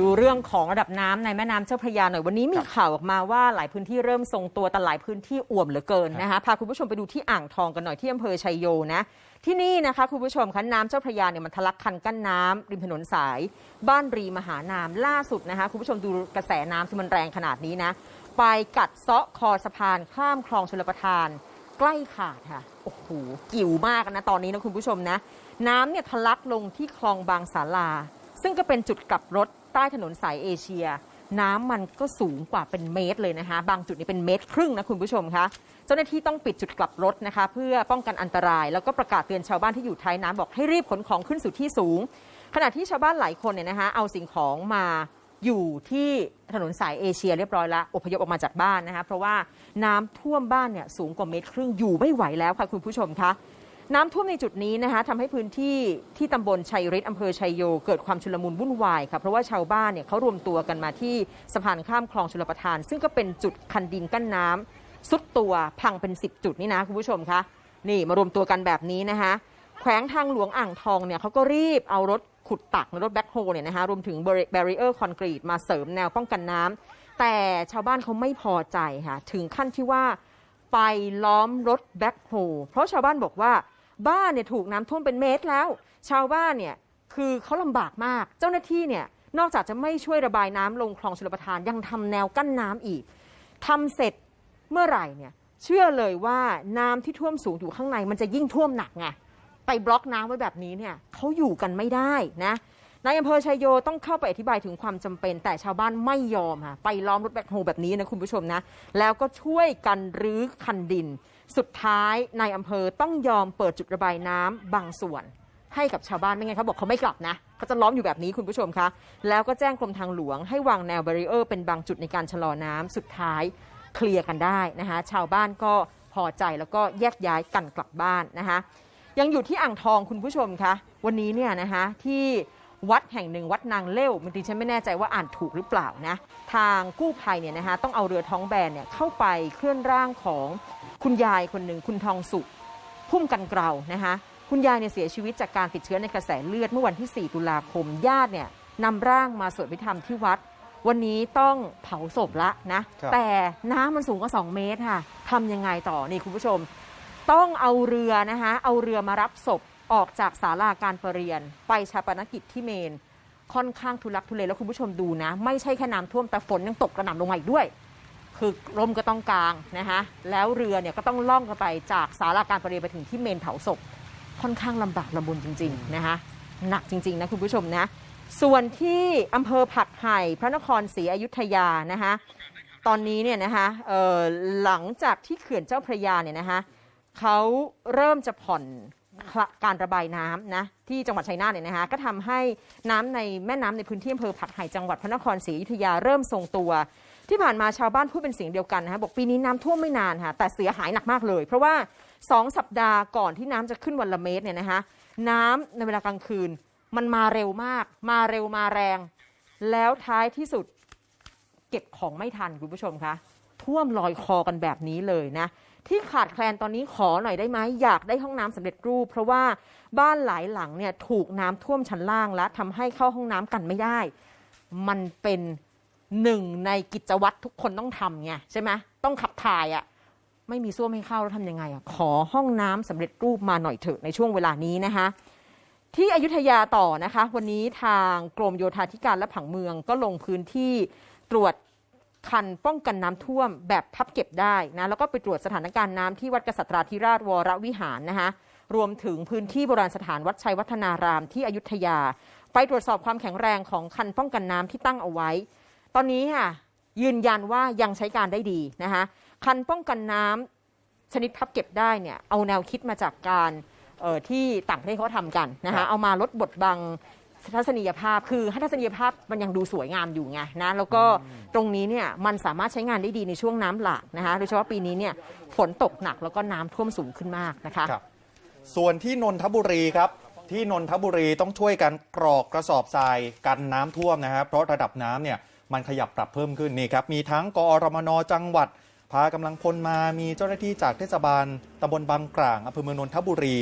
ดูเรื่องของระดับน้ำในแม่น้ำเจ้าพระยาหน่อยวันนี้มีข่าวออกมาว่าหลายพื้นที่เริ่มทรงตัวแต่หลายพื้นที่อ่วมเหลือเกินนะคะพาคุณผู้ชมไปดูที่อ่างทองกันหน่อยที่อำเภอชัยโยนะที่นี่นะคะคุณผู้ชมคะน้ำเจ้าพระยาเนี่ยมันทะลักคันกั้นน้ำริมถนนสาย บ้านรีมหานามล่าสุดนะคะคุณผู้ชมดูกระแสน้ำที่มันแรงขนาดนี้นะไปกัดเซาะคอสะพานข้ามคลองชลประทาน ใกล้ขาดค่ะโอ้โหกิ่วมากนะตอนนี้นะคุณผู้ชมนะน้ำเนี่ยทะลักลงที่คลองบางสาลาซึ่งก็เป็นจุดกลับรถใต้ถนนสายเอเชีย น้ำมันก็สูงกว่าเป็นเมตรเลยนะคะ บางจุดนี่เป็นเมตรครึ่งนะคุณผู้ชมคะเจ้าหน้าที่ต้องปิดจุดกลับรถนะคะ เพื่อป้องกันอันตราย แล้วก็ประกาศเตือนชาวบ้านที่อยู่ท้ายน้ำบอกให้รีบขนของขึ้นสู่ที่สูง ขณะที่ชาวบ้านหลายคนเนี่ยนะคะเอาสิ่งของมาอยู่ที่ถนนสายเอเชียเรียบร้อยแล้วอพยพออกมาจากบ้านนะคะเพราะว่าน้ำท่วมบ้านเนี่ยสูงกว่าเมตรครึ่งอยู่ไม่ไหวแล้วค่ะคุณผู้ชมคะ น้ำท่วมในจุดนี้นะคะทำให้พื้นที่ที่ตำบลชัยฤทธิ์อำเภอชัยโย เกิดความชุลมุนวุ่นวายค่ะเพราะว่าชาวบ้านเนี่ยเขารวมตัวกันมาที่สะพานข้ามคลองชลประทาน ซึ่งก็เป็นจุดคันดินกั้นน้ำซุดตัวพังเป็น 10 จุดนี่นะคุณผู้ชมคะนี่มารวมตัวกันแบบนี้นะคะแขวงทางหลวงอ่างทองเนี่ยเขาก็รีบเอารถขุดตักรถแบ็คโฮเนี่ยนะคะรวมถึงแบรีเออร์คอนกรีตมาเสริมแนวป้องกันน้ำแต่ชาวบ้านเขาไม่พอใจค่ะถึงขั้นที่ว่าไปล้อมรถแบ็คโฮเพราะชาวบ้านบอกว่า บ้านเนี่ยถูกน้ำท่วมเป็นเมตรแล้ว ชาวบ้านเนี่ยคือเขาลำบากมาก เจ้าหน้าที่เนี่ยนอกจากจะไม่ช่วยระบายน้ำลงคลองชลประทานยังทำแนวกั้นน้ำอีกทำเสร็จเมื่อไหร่เนี่ยเชื่อเลยว่าน้ำที่ท่วมสูงอยู่ข้างใน มันจะยิ่งท่วมหนักไงไปบล็อกน้ำไว้แบบนี้เนี่ยเขาอยู่กันไม่ได้นะนายอำเภอชัยโยต้องเข้าไปอธิบายถึงความจำเป็น แต่ชาวบ้านไม่ยอมค่ะไปล้อมรถแบ็คโฮแบบนี้นะคุณผู้ชมนะ แล้วก็ช่วยกันรื้อคันดิน สุดท้ายนายอำเภอต้องยอมเปิดจุดระบายน้ำบางส่วน ให้กับชาวบ้านไม่งั้นเขาบอกเขาไม่กลับนะเขาจะล้อมอยู่แบบนี้คุณผู้ชมคะแล้วก็แจ้งกรมทางหลวงให้วางแนวบารีเออร์เป็นบางจุดในการชะลอน้ำสุดท้ายเคลียร์กันได้นะคะชาวบ้านก็พอใจแล้วก็แยกย้ายกันกลับบ้านนะคะยังอยู่ที่อ่างทองคุณผู้ชมคะวันนี้เนี่ยนะคะที่ วัดแห่งหนึ่งวัดนางเล่วบางทีฉันไม่แน่ใจว่าอ่านถูกหรือเปล่านะ ทางกู้ภัยเนี่ยนะคะต้องเอาเรือท้องแบนเนี่ยเข้าไปเคลื่อนร่างของคุณยายคนหนึ่งคุณทองสุขพุ่มกันเกลานะคะคุณยายเนี่ยเสียชีวิตจากการติดเชื้อในกระแสเลือดเมื่อวันที่ 4 ตุลาคมญาติเนี่ยนำร่างมาสวดพิธรรมที่วัด วันนี้ต้องเผาศพละนะครับแต่น้ำมันสูงกว่า 2 เมตรค่ะทำยังไงต่อนี่คุณผู้ชม ต้องเอาเรือนะคะเอาเรือมารับศพ ออกจากศาลาการประเรียน ไปชาปนกิจที่เมน ค่อนข้างทุลักทุเลแล้วคุณผู้ชมดูนะ ไม่ใช่แค่น้ำท่วมแต่ฝนยังตกกระหน่ำลงมาอีกด้วย คือร่มก็ต้องกลางนะคะแล้วเรือเนี่ยก็ต้องล่องกันไปจากศาลาการประเรียนไปถึงที่เมนเผาศพค่อนข้างลำบากลำบนจริงๆนะคะหนักจริงๆนะคุณผู้ชมนะ ส่วนที่อำเภอผักไห่พระนครศรีอยุธยานะคะตอนนี้เนี่ยนะคะหลังจากที่เขื่อนเจ้าพระยาเนี่ยนะคะเขาเริ่มจะผ่อน การระบายน้ำนะที่จังหวัดชัยนาทเนี่ยนะคะก็ทำให้น้ำในแม่น้ำในพื้นที่อำเภอผักไห่จังหวัดพระนครศรีอยุธยาเริ่มทรงตัว ที่ผ่านมาชาวบ้านพูดเป็นเสียงเดียวกันนะคะบอกปีนี้น้ำท่วมไม่นานค่ะแต่เสียหายหนักมากเลย เพราะว่า 2 สัปดาห์ก่อนที่น้ำจะขึ้นวันละเมตรเนี่ยนะคะน้ำในเวลากลางคืนมันมาเร็วมาก มาเร็วมาแรง แล้วท้ายที่สุดเก็บของไม่ทันคุณผู้ชมคะท่วมลอยคอกันแบบนี้เลยนะ ที่ขาดแคลนตอนนี้ขอหน่อยได้ไหมอยากได้ห้องน้ำสำเร็จรูป เพราะว่าบ้านหลายหลังเนี่ยถูกน้ำท่วมชั้นล่างและทำให้เข้าห้องน้ำกันไม่ได้ มันเป็นหนึ่งในกิจวัตรทุกคนต้องทำไงใช่ไหมต้องขับถ่ายอะ่ะไม่มีส้วมให้เข้าแล้วทำยังไงอะขอห้องน้ำสำเร็จรูปมาหน่อยเถอะในช่วงเวลานี้นะคะที่อยุธยาต่อนะคะ วันนี้ทางกรมโยธาธิการและผังเมืองก็ลงพื้นที่ตรวจ คันป้องกันน้ำท่วมแบบพับเก็บได้นะแล้วก็ไปตรวจสถานการณ์น้ำที่วัดกษัตราธิราชวรวิหารนะคะรวมถึงพื้นที่โบราณสถานวัดชัยวัฒนารามที่อยุธยา ไปตรวจสอบความแข็งแรงของคันป้องกันน้ำที่ตั้งเอาไว้ ตอนนี้ค่ะยืนยันว่ายังใช้การได้ดีนะคะคันป้องกันน้ำชนิดพับเก็บได้เนี่ยเอาแนวคิดมาจากการเอ่อที่ต่างประเทศเขาทำกันนะครัคะบเอามาลดบทบัง ทัศนียภาพคือให้ทัศนียภาพมันยังดูสวยงามอยู่ไงนะแล้วก็ตรงนี้เนี่ยมันสามารถใช้งานได้ดีในช่วงน้ำหลากนะคะโดยเฉพาะปีนี้เนี่ยฝนตกหนักแล้วก็น้ำท่วมสูงขึ้นมากนะคะ ครับ ส่วนที่นนทบุรีครับ ที่นนทบุรีต้องช่วยกันกรอกกระสอบทรายกันน้ำท่วมนะครับเพราะระดับน้ำเนี่ยมันขยับปรับเพิ่มขึ้นนี่ครับ มีทั้งกอรมนจังหวัด พากำลังพลมามีเจ้าหน้าที่จากเทศบาลตำบลบางกลางอำเภอเมืองนนทบุรี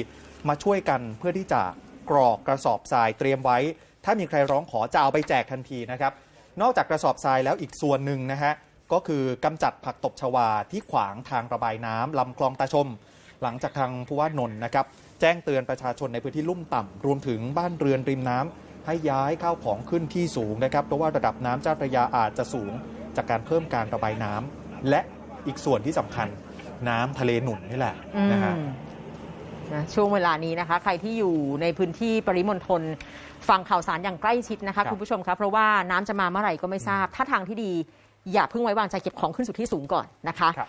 มาช่วยกันเพื่อที่จะ กรอกกระสอบทรายเตรียมไว้ ถ้ามีใครร้องขอจะเอาไปแจกทันทีนะครับ นอกจากกระสอบทรายแล้วอีกส่วนหนึ่งนะฮะก็คือกำจัดผักตบชวาที่ขวางทางระบายน้ำลำคลองตาชม หลังจากทางผู้ว่านนท์นะครับแจ้งเตือนประชาชนในพื้นที่ลุ่มต่ำรวมถึงบ้านเรือนริมน้ำให้ย้ายข้าวของขึ้นที่สูงนะครับเพราะว่าระดับน้ำเจ้าพระยาอาจจะสูง จากการเพิ่มการระบายน้ำและอีกส่วนที่สำคัญน้ำทะเลหนุนนี่แหละนะฮะ นะช่วงเวลานี้นะคะ ใครที่อยู่ในพื้นที่ปริมณฑลฟังข่าวสารอย่างใกล้ชิดนะครัคะบคุณผู้ชมครับเพราะว่าน้ำจะมาเมื่อไหร่ก็ไม่ทราบ ถ้าทางที่ดีอย่าเพิ่งไว้วางใจเก็บของขึ้นสู่ที่สูงก่อนนะคะครับ